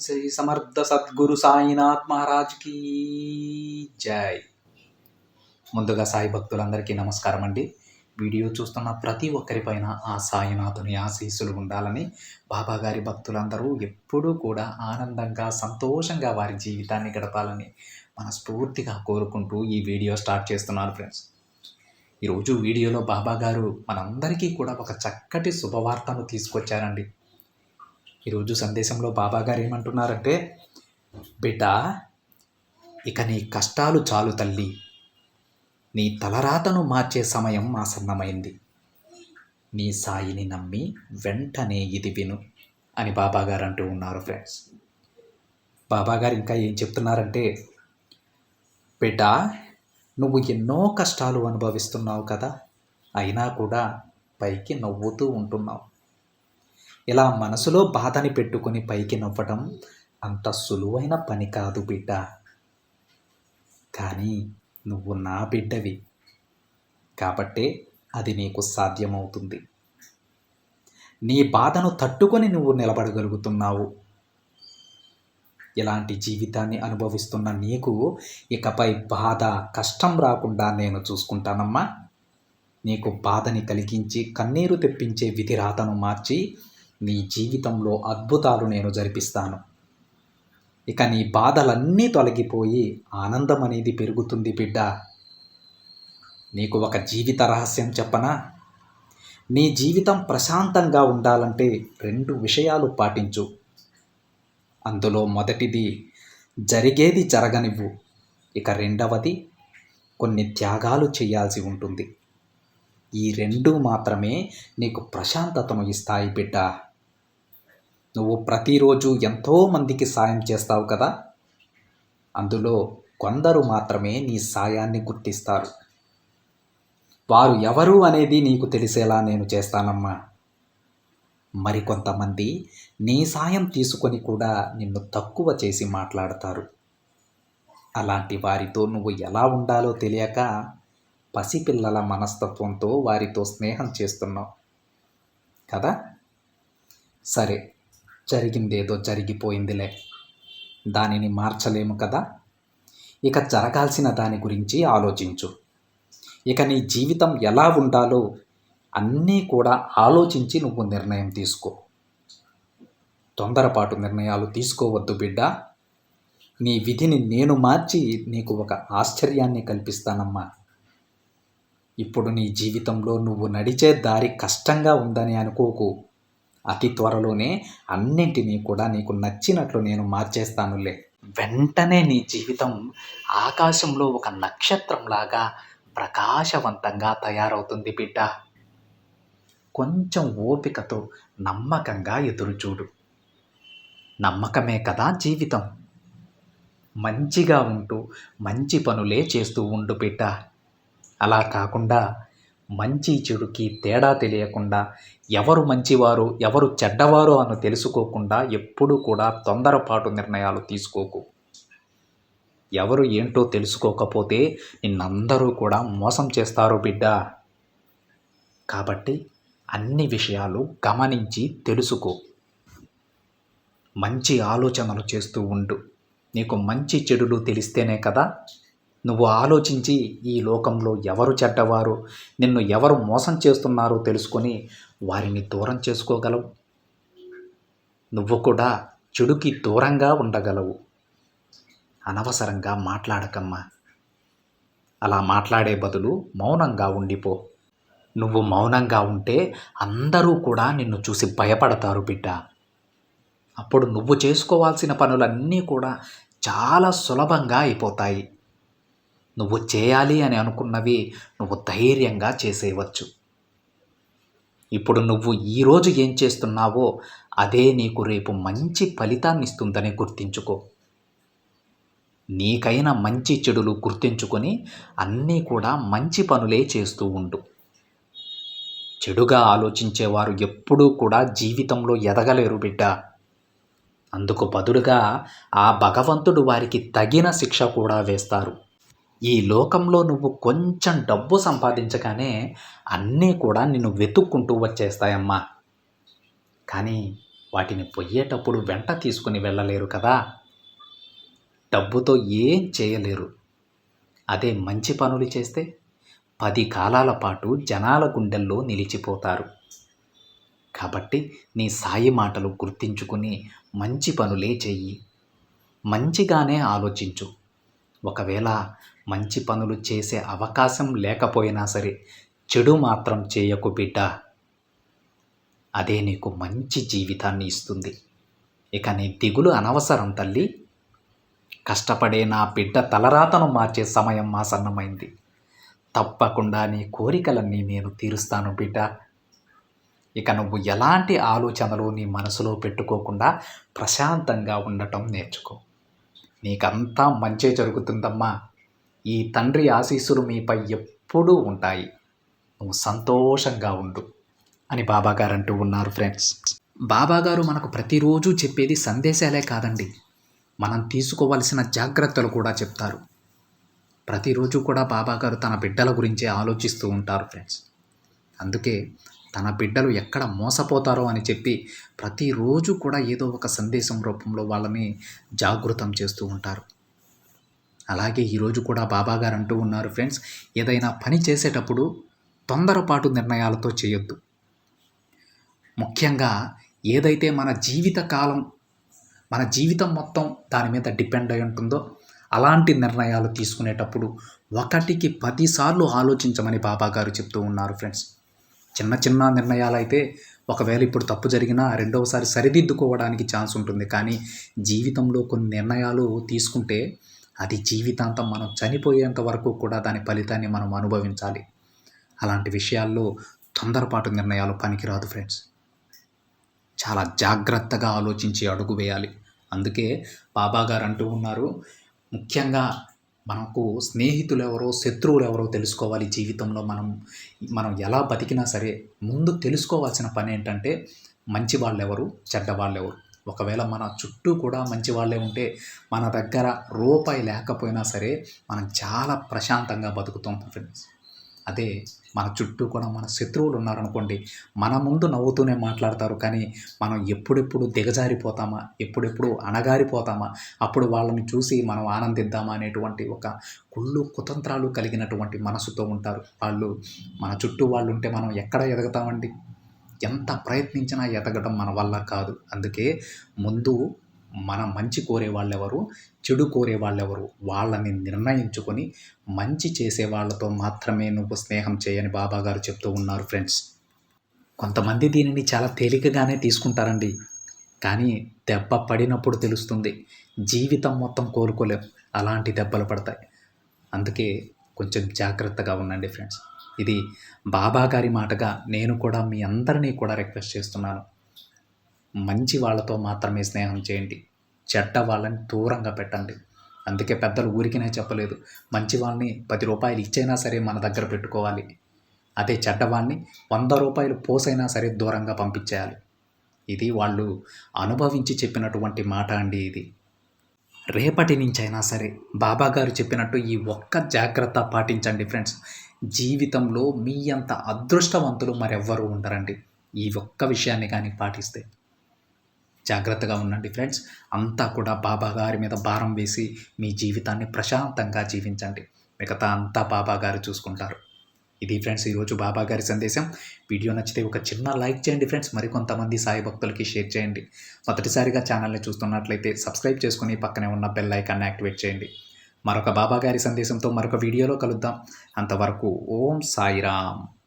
శ్రీ సమర్థ సద్గురు సాయినాథ్ మహారాజ్ కీ జై. ముందుగా సాయి భక్తులందరికీ నమస్కారం అండి. వీడియో చూస్తున్న ప్రతి ఒక్కరిపైన ఆ సాయినాథుని ఆశీస్సులు ఉండాలని బాబాగారి భక్తులందరూ ఎప్పుడూ కూడా ఆనందంగా సంతోషంగా వారి జీవితాన్ని గడపాలని మనస్ఫూర్తిగా కోరుకుంటూ ఈ వీడియో స్టార్ట్ చేస్తున్నారు ఫ్రెండ్స్. ఈరోజు వీడియోలో బాబాగారు మనందరికీ కూడా ఒక చక్కటి శుభవార్తను తీసుకొచ్చారండి. ఈరోజు సందేశంలో బాబా గారు ఏమంటున్నారంటే బిడ్డ ఇక నీ కష్టాలు చాలు తల్లి. నీ తలరాతను మార్చే సమయం ఆసన్నమైంది. నీ సాయిని నమ్మి వెంటనే ఇది విను అని బాబాగారు అంటూ ఉన్నారు ఫ్రెండ్స్. బాబాగారు ఇంకా ఏం చెప్తున్నారంటే బిడ్డ నువ్వు ఎన్నో కష్టాలు అనుభవిస్తున్నావు కదా. అయినా కూడా పైకి నవ్వుతూ ఉంటున్నావు. ఇలా మనసులో బాధని పెట్టుకుని పైకి నవ్వటం అంత సులువైన పని కాదు బిడ్డ. కానీ నువ్వు నా బిడ్డవి. కాబట్టే అది నీకు సాధ్యమవుతుంది. నీ బాధను తట్టుకొని నువ్వు నిలబడగలుగుతున్నావు. ఇలాంటి జీవితాన్ని అనుభవిస్తున్న నీకు ఇకపై బాధ కష్టం రాకుండా నేను చూసుకుంటానమ్మా. నీకు బాధని కలిగించి కన్నీరు తెప్పించే విధిరాతను మార్చి నీ జీవితంలో అద్భుతాలు నేను జరిపిస్తాను. ఇక నీ బాధలన్నీ తొలగిపోయి ఆనందం అనేది పెరుగుతుంది బిడ్డ. నీకు ఒక జీవిత రహస్యం చెప్పనా నీ జీవితం ప్రశాంతంగా ఉండాలంటే రెండు విషయాలు పాటించు. అందులో మొదటిది జరిగేది జరగనివ్వు. ఇక రెండవది కొన్ని త్యాగాలు చేయాల్సి ఉంటుంది. ఈ రెండు మాత్రమే నీకు ప్రశాంతతను ఇస్తాయి బిడ్డ. నువ్వు ప్రతిరోజు ఎంతోమందికి సాయం చేస్తావు కదా? అందులో కొందరు మాత్రమే నీ సాయాన్ని గుర్తిస్తారు. వారు ఎవరు అనేది నీకు తెలిసేలా నేను చేస్తానమ్మా. మరికొంతమంది నీ సాయం తీసుకొని కూడా నిన్ను తక్కువ చేసి మాట్లాడతారు. అలాంటి వారితో నువ్వు ఎలా ఉండాలో తెలియక పసిపిల్లల మనస్తత్వంతో వారితో స్నేహం చేస్తున్నావు. కదా? సరే జరిగిందేదో జరిగిపోయిందిలే. దానిని మార్చలేము కదా? ఇక జరగాల్సిన దాని గురించి ఆలోచించు. ఇక నీ జీవితం ఎలా ఉండాలో అన్నీ కూడా ఆలోచించి నువ్వు నిర్ణయం తీసుకో. తొందరపాటు నిర్ణయాలు తీసుకోవద్దు బిడ్డ. నీ విధిని నేను మార్చి నీకు ఒక ఆశ్చర్యాన్ని కల్పిస్తానమ్మా. ఇప్పుడు నీ జీవితంలో నువ్వు నడిచే దారి కష్టంగా ఉందని అనుకోకు. అతి త్వరలోనే అన్నింటినీ కూడా నీకు నచ్చినట్లు నేను మార్చేస్తానులే. వెంటనే నీ జీవితం ఆకాశంలో ఒక నక్షత్రంలాగా ప్రకాశవంతంగా తయారవుతుంది బిడ్డ. కొంచెం ఓపికతో నమ్మకంగా ఎదురుచూడు. నమ్మకమే కదా జీవితం. మంచిగా ఉంటూ మంచి పనులే చేస్తూ ఉండు బిడ్డ. అలా కాకుండా మంచి చెడుకి తేడా తెలియకుండా ఎవరు మంచివారు ఎవరు చెడ్డవారు అని తెలుసుకోకుండా ఎప్పుడూ కూడా తొందరపాటు నిర్ణయాలు తీసుకోకు. ఎవరు ఏంటో తెలుసుకోకపోతే నిన్నందరూ కూడా మోసం చేస్తారు బిడ్డ. కాబట్టి అన్ని విషయాలు గమనించి తెలుసుకో. మంచి ఆలోచనలు చేస్తూ ఉండు. నీకు మంచి చెడులు తెలిస్తేనే కదా నువ్వు ఆలోచించి ఈ లోకంలో ఎవరు చెడ్డవారు? నిన్ను ఎవరు మోసం చేస్తున్నారో తెలుసుకొని వారిని దూరం చేసుకోగలవు. నువ్వు కూడా చెడుకి దూరంగా ఉండగలవు. అనవసరంగా మాట్లాడకమ్మా. అలా మాట్లాడే బదులు మౌనంగా ఉండిపో. నువ్వు మౌనంగా ఉంటే అందరూ కూడా నిన్ను చూసి భయపడతారు బిడ్డ. అప్పుడు నువ్వు చేసుకోవాల్సిన పనులన్నీ కూడా చాలా సులభంగా అయిపోతాయి. నువ్వు చేయాలి అని అనుకున్నవి నువ్వు ధైర్యంగా చేసేయవచ్చు. ఇప్పుడు నువ్వు ఈరోజు ఏం చేస్తున్నావో అదే నీకు రేపు మంచి ఫలితాన్ని ఇస్తుందని గుర్తించుకో. నీకైన మంచి చెడులు గుర్తించుకొని అన్నీ కూడా మంచి పనులే చేస్తూ ఉండు. చెడుగా ఆలోచించేవారు ఎప్పుడూ కూడా జీవితంలో ఎదగలేరు బిడ్డ. అందుకు బదులుగా ఆ భగవంతుడు వారికి తగిన శిక్ష కూడా వేస్తారు. ఈ లోకంలో నువ్వు కొంచెం డబ్బు సంపాదించగానే అన్నీ కూడా నిన్ను వెతుక్కుంటూ వచ్చేస్తాయమ్మా. కానీ వాటిని పొయ్యేటప్పుడు వెంట తీసుకుని వెళ్ళలేరు కదా. డబ్బుతో ఏం చేయలేరు. అదే మంచి పనులు చేస్తే పది కాలాల పాటు జనాల గుండెల్లో నిలిచిపోతారు. కాబట్టి నీ సాయి మాటలు గుర్తించుకుని మంచి పనులే చెయ్యి. మంచిగానే ఆలోచించు. ఒకవేళ మంచి పనులు చేసే అవకాశం లేకపోయినా సరే చెడు మాత్రం చేయకు బిడ్డ. అదే నీకు మంచి జీవితాన్ని ఇస్తుంది. ఇక నీ దిగులు అనవసరం తల్లి. కష్టపడే నా బిడ్డ తలరాతను మార్చే సమయం ఆసన్నమైంది. తప్పకుండా నీ కోరికలన్నీ నేను తీరుస్తాను బిడ్డ. ఇక నువ్వు ఎలాంటి ఆలోచనలు నీ మనసులో పెట్టుకోకుండా ప్రశాంతంగా ఉండటం నేర్చుకో. నీకంతా మంచే జరుగుతుందమ్మా. ఈ తండ్రి ఆశీస్సులు మీపై ఎప్పుడూ ఉంటాయి. నువ్వు సంతోషంగా ఉండు అని బాబాగారు అంటూ ఉన్నారు ఫ్రెండ్స్. బాబాగారు మనకు ప్రతిరోజు చెప్పేది సందేశాలే కాదండి. మనం తీసుకోవలసిన జాగ్రత్తలు కూడా చెప్తారు. ప్రతిరోజు కూడా బాబాగారు తన బిడ్డల గురించే ఆలోచిస్తూ ఉంటారు ఫ్రెండ్స్. అందుకే తన బిడ్డలు ఎక్కడ మోసపోతారో అని చెప్పి ప్రతిరోజు కూడా ఏదో ఒక సందేశం రూపంలో వాళ్ళని జాగృతం చేస్తూ ఉంటారు. అలాగే ఈరోజు కూడా బాబాగారు అంటూ ఉన్నారు ఫ్రెండ్స్ ఏదైనా పని చేసేటప్పుడు తొందరపాటు నిర్ణయాలతో చేయొద్దు. ముఖ్యంగా ఏదైతే మన జీవిత కాలం మన జీవితం మొత్తం దాని మీద డిపెండ్ అయి ఉంటుందో అలాంటి నిర్ణయాలు తీసుకునేటప్పుడు ఒకటికి పదిసార్లు ఆలోచించమని బాబాగారు చెప్తూ ఉన్నారు ఫ్రెండ్స్. చిన్న చిన్న నిర్ణయాలు అయితే ఒకవేళ ఇప్పుడు తప్పు జరిగినా రెండవసారి సరిదిద్దుకోవడానికి ఛాన్స్ ఉంటుంది. కానీ జీవితంలో కొన్ని నిర్ణయాలు తీసుకుంటే అది జీవితాంతం మనం చనిపోయేంత వరకు కూడా దాని ఫలితాన్ని మనం అనుభవించాలి. అలాంటి విషయాల్లో తొందరపాటు నిర్ణయాలు పనికిరాదు ఫ్రెండ్స్. చాలా జాగ్రత్తగా ఆలోచించి అడుగు వేయాలి. అందుకే బాబా గారు అంటూ ఉన్నారు ముఖ్యంగా మనకు స్నేహితులు ఎవరో శత్రువులు ఎవరో తెలుసుకోవాలి జీవితంలో. మనం మనం ఎలా బతికినా సరే ముందు తెలుసుకోవాల్సిన పని ఏంటంటే మంచి వాళ్ళు ఎవరు చెడ్డ వాళ్ళు ఎవరు ఒకవేళ మన చుట్టూ కూడా మంచి వాళ్ళే ఉంటే మన దగ్గర రూపాయి లేకపోయినా సరే మనం చాలా ప్రశాంతంగా బతుకుతాం ఫ్రెండ్స్. అదే మన చుట్టూ కూడా మన శత్రువులు ఉన్నారనుకోండి మన ముందు నవ్వుతూనే మాట్లాడతారు. కానీ మనం ఎప్పుడెప్పుడు దిగజారిపోతామా? ఎప్పుడెప్పుడు అణగారిపోతామా? అప్పుడు వాళ్ళని చూసి మనం ఆనందిద్దామా అనేటువంటి ఒక కుళ్ళు కుతంత్రాలు కలిగినటువంటి మనసుతో ఉంటారు. వాళ్ళు మన చుట్టూ వాళ్ళు ఉంటే మనం ఎక్కడ ఎదగతామండి? ఎంత ప్రయత్నించినా ఎదగడం మన వల్ల కాదు. అందుకే ముందు మన మంచి కోరే వాళ్ళెవరు చెడు కోరే వాళ్ళెవరు వాళ్ళని నిర్ణయించుకొని మంచి చేసే వాళ్ళతో మాత్రమే నువ్వు స్నేహం చేయని బాబా గారు చెప్తూ ఉన్నారు ఫ్రెండ్స్. కొంతమంది దీనిని చాలా తేలికగానే తీసుకుంటారండి. కానీ దెబ్బ పడినప్పుడు తెలుస్తుంది జీవితం మొత్తం కోలుకోలేం. అలాంటి దెబ్బలు పడతాయి. అందుకే కొంచెం జాగ్రత్తగా ఉండండి ఫ్రెండ్స్. ఇది బాబా గారి మాటగా నేను కూడా మీ అందరినీ కూడా రిక్వెస్ట్ చేస్తున్నాను. మంచి వాళ్ళతో మాత్రమే స్నేహం చేయండి. చెడ్డ వాళ్ళని దూరంగా పెట్టండి. అందుకే పెద్దలు ఊరికినే చెప్పలేదు. మంచి వాళ్ళని పది రూపాయలు ఇచ్చైనా సరే మన దగ్గర పెట్టుకోవాలి. అదే చెడ్డవాళ్ళని వంద రూపాయలు పోసైనా సరే దూరంగా పంపించేయాలి. ఇది వాళ్ళు అనుభవించి చెప్పినటువంటి మాట అండి ఇది. రేపటి నుంచైనా సరే బాబా గారు చెప్పినట్టు ఈ ఒక్క జాగ్రత్త పాటించండి ఫ్రెండ్స్. జీవితంలో మీ అంత అదృష్టవంతులు మరెవ్వరూ ఉండరండి. ఈ ఒక్క విషయాన్ని కానీ పాటిస్తే. జాగ్రత్తగా ఉండండి ఫ్రెండ్స్. అంతా కూడా బాబా గారి మీద భారం వేసి మీ జీవితాన్ని ప్రశాంతంగా జీవించండి. మిగతా అంతా బాబా గారు చూసుకుంటారు. ఇది ఫ్రెండ్స్ ఈరోజు బాబా గారి సందేశం. వీడియో నచ్చితే ఒక చిన్న లైక్ చేయండి ఫ్రెండ్స్. మరికొంతమంది సాయి భక్తులకి షేర్ చేయండి. మొదటిసారిగా ఛానల్ని చూస్తున్నట్లయితే సబ్స్క్రైబ్ చేసుకుని పక్కనే ఉన్న బెల్ ఐకాన్ని యాక్టివేట్ చేయండి. మరొక బాబా గారి సందేశంతో మరొక వీడియోలో కలుద్దాం. అంతవరకు ఓం సాయిరామ్.